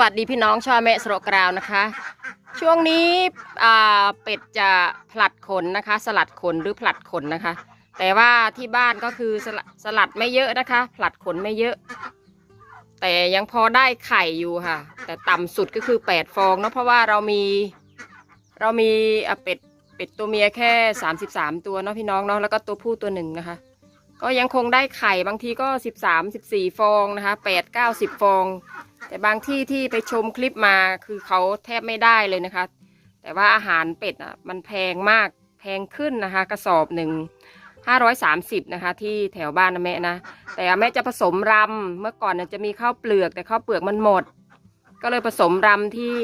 วัสดีพี่น้องชาวแม่สโรกราวนะคะ ช่วงนี้เป็ดจะผลัดขนนะคะ สลัดขนหรือผลัดขนนะคะ แต่ว่าที่บ้านก็คือสลัดสลัดไม่เยอะนะคะ ผลัดขนไม่เยอะ แต่ยังพอได้ไข่อยู่ค่ะ แต่ต่ำสุดก็คือแปดฟองเนาะเพราะว่าเรามีเรามีเป็ดเป็ดตัวเมียแค่สามสิบสามตัวเนาะพี่น้องเนาะแล้วก็ตัวผู้ตัวหนึ่งนะคะ ก็ยังคงได้ไข่บางทีก็สิบสามสิบสี่ฟองนะคะแปดเก้าสิบฟอง แต่บางที่ที่ไปชมคลิปมาคือเขาแทบไม่ได้เลยนะคะ แต่ว่าอาหารเป็ดอะมันแพงมากแพงขึ้นนะคะ กระสอบหนึ่งห้าร้อยสามสิบนะคะ ที่แถวบ้านนะแม่นะแต่แม่จะผสมรำเมื่อก่อนเนี่ยจะมีข้าวเปลือก แต่ข้าวเปลือกมันหมด ก็เลยผสมรำที่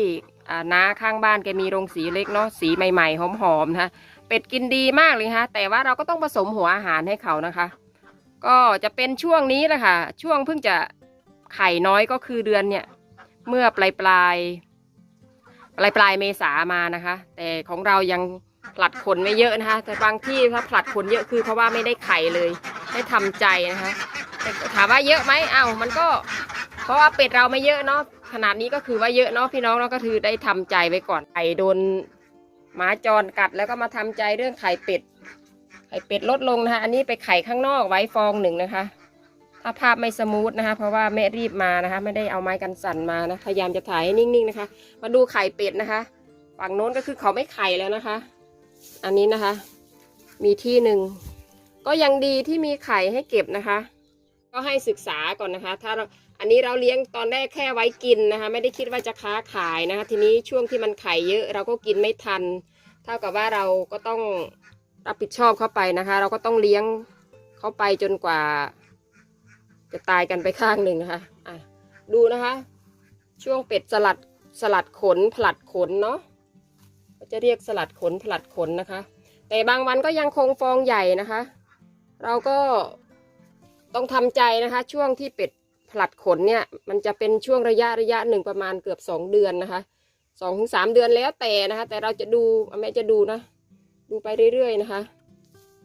น้าข้างบ้านแกมีโรงสีเล็กเนาะสีใหม่ๆหอมๆนะคะเป็ดกินดีมากเลยนะคะแต่ว่าเราก็ต้องผสมหัวอาหารให้เขานะคะ ก็จะเป็นช่วงนี้แหละค่ะ ช่วงเพิ่งจะ ไข่น้อยก็คือเดือนเนี่ย เมื่อปลายปลายปลายปลายเมษามานะคะ แต่ของเรายังผลัดขนไม่เยอะนะคะ แต่บางที่ถ้าผลัดขนเยอะคือเพราะว่าไม่ได้ไข่เลยได้ทำใจนะคะแต่ถามว่าเยอะไหมอ้าวมันก็ เพราะว่าเป็ดเราไม่เยอะเนาะขนาดนี้ก็คือว่าเยอะเนาะพี่น้องเราก็คือได้ทำใจไว้ก่อนไข่โดนหมาจรกัดแล้วก็มาทำใจเรื่องไข่เป็ดไข่เป็ดลดลงนะคะ อันนี้ไปไข่ข้างนอกไว้ฟองหนึ่งนะคะ ถ้าภาพไม่สมูทนะคะ เพราะว่าแม่รีบมานะคะ ไม่ได้เอาไม้กันสั่นมานะ พยายามจะถ่ายให้นิ่งๆนะคะ มาดูไข่เป็ดนะคะ ฝั่งโน้นก็คือเขาไม่ไข่แล้วนะคะ อันนี้นะคะ มีที่หนึ่งก็ยังดีที่มีไข่ให้เก็บนะคะ ก็ให้ศึกษาก่อนนะคะ ถ้าเราอันนี้เราเลี้ยงตอนแรกแค่ไว้กินนะคะ ไม่ได้คิดว่าจะค้าขายนะคะ ทีนี้ช่วงที่มันไข่เยอะ เราก็กินไม่ทัน เท่ากับว่าเราก็ต้องรับผิดชอบเข้าไปนะคะ เราก็ต้องเลี้ยงเข้าไปจนกว่า จะตายกันไปข้างหนึ่งนะคะอะดูนะคะ ช่วงเป็ดสลัดสลัดขนผลัดขนเนาะจะเรียกสลัดขนผลัดขนนะคะ แต่บางวันก็ยังคงฟองใหญ่นะคะ เราก็ต้องทำใจนะคะ ช่วงที่เป็ดผลัดขนเนี่ย มันจะเป็นช่วงระยะระยะหนึ่งประมาณเกือบสองเดือนนะคะสองถึงสามเดือนแล้วแต่นะคะ แต่เราจะดูแม่จะดูนะ ดูไปเรื่อยๆนะคะ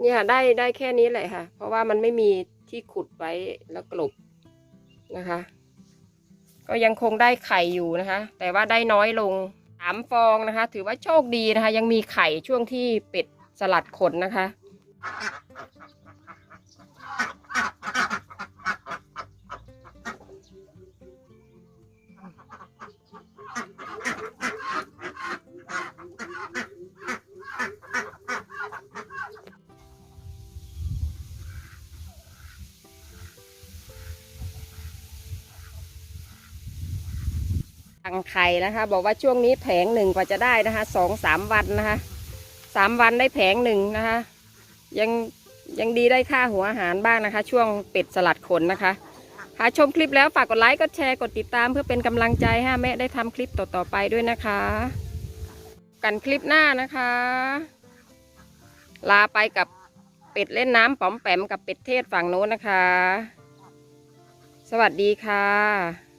เนี่ยได้ได้แค่นี้แหละค่ะ เพราะว่ามันไม่มี ที่ขุดไว้แล้วกลบนะคะ ก็ยังคงได้ไข่อยู่นะคะ แต่ว่าได้น้อยลงสามฟองนะคะ ถือว่าโชคดีนะคะ ยังมีไข่ช่วงที่เป็ดสลัดขนนะคะ งไข่นะคะ บอกว่าช่วงนี้แผงหนึ่งกว่าจะได้นะคะสองสามวันนะคะสามวันได้แผงหนึ่งนะคะ ยังยังดีได้ค่าหัวอาหารบ้างนะคะ ช่วงเป็ดสลัดขนนะคะหากชมคลิปแล้วฝากกดไลค์กดแชร์กดติดตามเพื่อเป็นกำลังใจให้แม่ได้ทำคลิปต่อๆไปด้วยนะคะ กันคลิปหน้านะคะ ลาไปกับเป็ดเล่นน้ำป๋อมแปมกับเป็ดเทศฝั่งโน้นนะคะ สวัสดีค่ะ